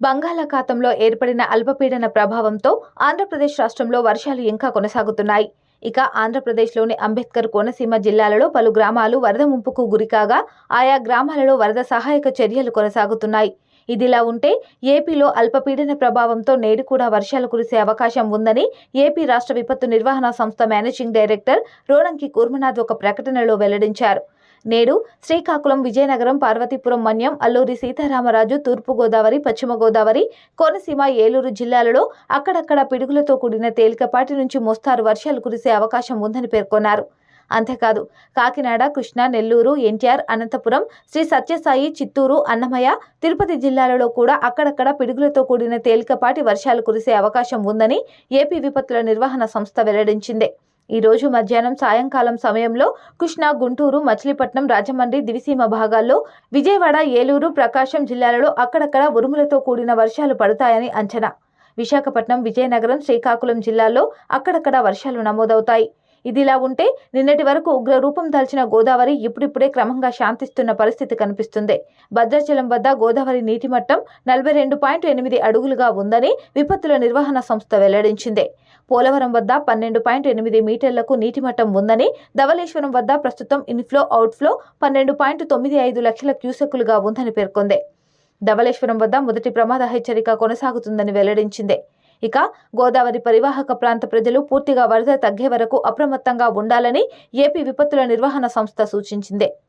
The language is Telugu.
బంగాళాఖాతంలో ఏర్పడిన అల్పపీడన ప్రభావంతో ఆంధ్రప్రదేశ్ రాష్ట్రంలో వర్షాలు ఇంకా కొనసాగుతున్నాయి. ఇక ఆంధ్రప్రదేశ్లోని అంబేద్కర్ కోనసీమ జిల్లాలలో పలు గ్రామాలు వరద ముంపుకు గురికాగా ఆయా గ్రామాలలో వరద సహాయక చర్యలు కొనసాగుతున్నాయి. ఇదిలా ఉంటే ఏపీలో అల్పపీడన ప్రభావంతో నేడు కూడా వర్షాలు కురిసే అవకాశం ఉందని ఏపీ రాష్ట్ర విపత్తు నిర్వహణ సంస్థ మేనేజింగ్ డైరెక్టర్ రోణంకి కూర్మనాథ్ ఒక ప్రకటనలో వెల్లడించారు. నేడు శ్రీకాకుళం విజయనగరం పార్వతీపురం మన్యం అల్లూరి సీతారామరాజు తూర్పుగోదావరి పశ్చిమ గోదావరి కోనసీమ ఏలూరు జిల్లాలలో అక్కడక్కడ పిడుగులతో కూడిన తేలికపాటి నుంచి మోస్తారు వర్షాలు కురిసే అవకాశం ఉందని పేర్కొన్నారు. అంతేకాదు కాకినాడ కృష్ణా నెల్లూరు ఎన్టీఆర్ అనంతపురం శ్రీ సత్యసాయి చిత్తూరు అన్నమయ్య తిరుపతి జిల్లాలలో కూడా అక్కడక్కడ పిడుగులతో కూడిన తేలికపాటి వర్షాలు కురిసే అవకాశం ఉందని ఏపీ విపత్తుల నిర్వహణ సంస్థ వెల్లడించింది. ఈరోజు మధ్యాహ్నం సాయంకాలం సమయంలో కృష్ణా గుంటూరు మచిలీపట్నం రాజమండ్రి దివిసీమ భాగాల్లో విజయవాడ ఏలూరు ప్రకాశం జిల్లాలలో అక్కడక్కడ ఉరుములతో కూడిన వర్షాలు పడతాయని అంచనా. విశాఖపట్నం విజయనగరం శ్రీకాకుళం జిల్లాల్లో అక్కడక్కడ వర్షాలు నమోదవుతాయి. ఇదిలా ఉంటే నిన్నటి వరకు ఉగ్ర రూపం దాల్చిన గోదావరి ఇప్పుడిప్పుడే క్రమంగా శాంతిస్తున్న పరిస్థితి కనిపిస్తుంది. భద్రాచలం వద్ద గోదావరి నీటి మట్టం నలభై రెండు పాయింట్ ఎనిమిది అడుగులుగా ఉందని విపత్తుల నిర్వహణ సంస్థ వెల్లడించింది. పోలవరం వద్ద పన్నెండు పాయింట్ ఎనిమిది మీటర్లకు నీటి మట్టం ఉందని ధవలేశ్వరం వద్ద ప్రస్తుతం ఇన్ఫ్లో అవుట్ఫ్లో పన్నెండు పాయింట్ తొమ్మిది ఐదు లక్షల క్యూసెక్కులుగా ఉందని పేర్కొంది. ధవళేశ్వరం వద్ద మొదటి ప్రమాద హెచ్చరిక కొనసాగుతుందని వెల్లడించింది. ఇక గోదావరి పరివాహక ప్రాంత ప్రజలు పూర్తిగా వరద తగ్గే వరకు అప్రమత్తంగా ఉండాలని ఏపీ విపత్తుల నిర్వహణ సంస్థ సూచించింది.